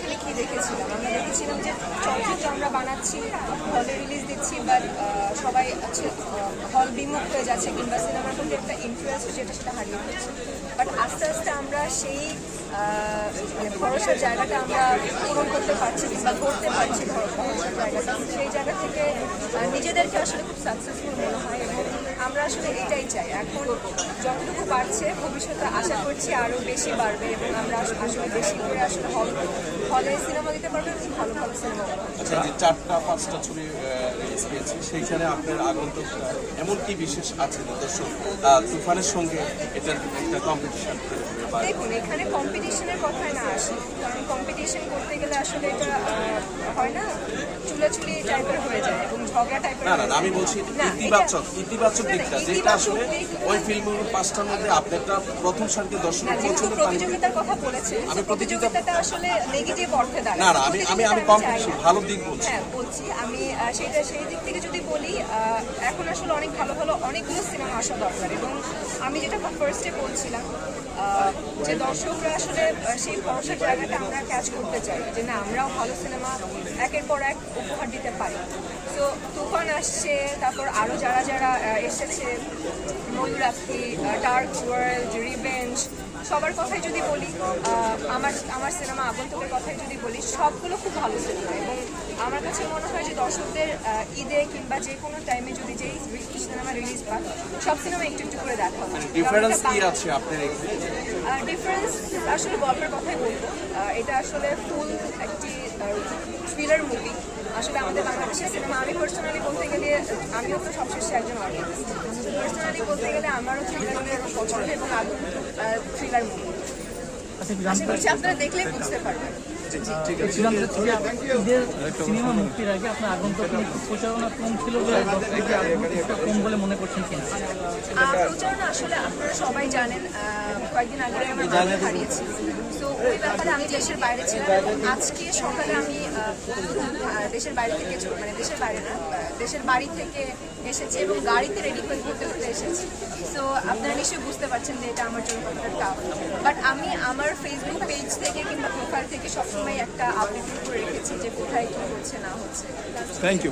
Basically কী দেখেছিলাম আমরা দেখেছিলাম যে চলচ্চিত্র আমরা বানাচ্ছি, হলে রিলিজ দিচ্ছি বাট সবাই হল বিমুখ হয়ে যাচ্ছে কিংবা সিনেমার প্রতি একটা ইনফ্লুয়েন্স যেটা সেটা হারিয়ে যাচ্ছে বাট আস্তে আস্তে আমরা সেই মানে ভরসার জায়গাটা আমরা পূরণ করতে পারছি কিংবা করতে পারছি ভরসার জায়গাটা। সেই জায়গা থেকে নিজেদেরকে আসলে খুব সাকসেসফুল মনে হয় এবং আমরা আসলে এটাই চাই। এখন যতটুকু বাড়ছে, ভবিষ্যতে আশা করছি আরও বেশি বাড়বে এবং আমরা আসলে বেশি করে আসলে হল হলে সিনেমা দিতে পারব ভালো ভালো সিনেমা আচ্ছা যে চারটা পাঁচটা ছবি রিলিজ পেয়েছে সেইখানে আপনার আগন্তুক আহ, এমন কি বিশেষ আছে দর্শক তুফানের সঙ্গে এটার একটা কম্পিটিশন দেখুন এখানে কম্পিটিশনের না আসে। কারণ কম্পিটিশন করতে গেলে আসলে এটা হয় না চুলাচুলি টাইপের হয়ে যায় এবং ঝগড়া টাইপের না না না, আমি বলছি ইতিবাচক ইতিবাচক দিকটা যেটা আসলে ওই ফিল্মগুলো পাঁচটার মধ্যে আপনারটা প্রথম সারিতে দর্শক না, পছন্দ প্রতিযোগিতার কথা বলেছে আমি প্রতিযোগিতা- প্রতিযোগিতাটা আসলে নেগেটিভ অর্থে দাঁড়ায়। না না আমি আমি আমি কম্পিটিশন ভালো দিক বলছি। হ্যাঁ বলছি। আমি সেটা সেই দিক থেকে যদি বলি এখন আসলে অনেক ভালো ভালো অনেকগুলো সিনেমা আসা দরকার এবং আমি যেটা ফার্স্টে বলছিলাম যে দর্শকরা আসলে সেই ভরসার জায়গাটা আমরা ক্যাচ করতে চাই যে না আমরাও ভালো সিনেমা একের পর এক উপহার দিতে পারি। তো তুফান আসছে তারপর আরও যারা যারা এসেছে ময়ূরাক্ষী ডার্ক ওয়ার্ল্ড রিভেঞ্জ সবার কথাই যদি বলি আমার আমার সিনেমা আগন্তুকের কথাই যদি বলি সবগুলো খুব ভালো সিনেমা এবং আমার কাছে মনে হয় যে দর্শকদের ঈদে কিংবা যে কোনো টাইমে যদি যেই সিনেমা রিলিজ পায় সব সিনেমা একটু একটু করে দেখা। ডিফারেন্স কি আছে আপনার ডিফারেন্স আসলে গল্পের কথাই বলব। এটা আসলে ফুল একটি থ্রিলার মুভি আসলে আমাদের বাংলাদেশের সিনেমা আমি পার্সোনালি বলতে আমিও তো সবশেষে একজন অডিয়েন্স পার্সোনালি বলতে গেলে আমারও থ্রিলার মুভি পছন্দ এবং আগুন থ্রিলার মুভি আশা করছি আপনারা দেখলেই বুঝতে পারবেন। সিনেমা মুক্তির আগে আপনার আগন্তক প্রচারণা কম ছিল বলে দর্শকদের আগন্তকটা কম বলে মনে করছেন কিনা? প্রচারণা আসলে আপনারা সবাই জানেন আহ, কয়েকদিন আগে আমার বাবা হারিয়েছি। তো ওই ব্যাপারে আমি দেশের বাইরে ছিলাম। আজকে সকালে আমি দেশের বাইরে থেকে মানে দেশের বাইরে না দেশের বাড়ি থেকে এসেছি এবং গাড়িতে রেডি হয়ে ঘুরতে ঘুরতে এসেছি। সো আপনারা নিশ্চয়ই বুঝতে পারছেন যে এটা আমার জন্য কতটা টাফ বাট আমি আমার ফেসবুক পেজ থেকে কিংবা প্রোফাইল থেকে সবসময় একটা আপডেট করে রেখেছি যে কোথায় কী হচ্ছে, না হচ্ছে। Thank you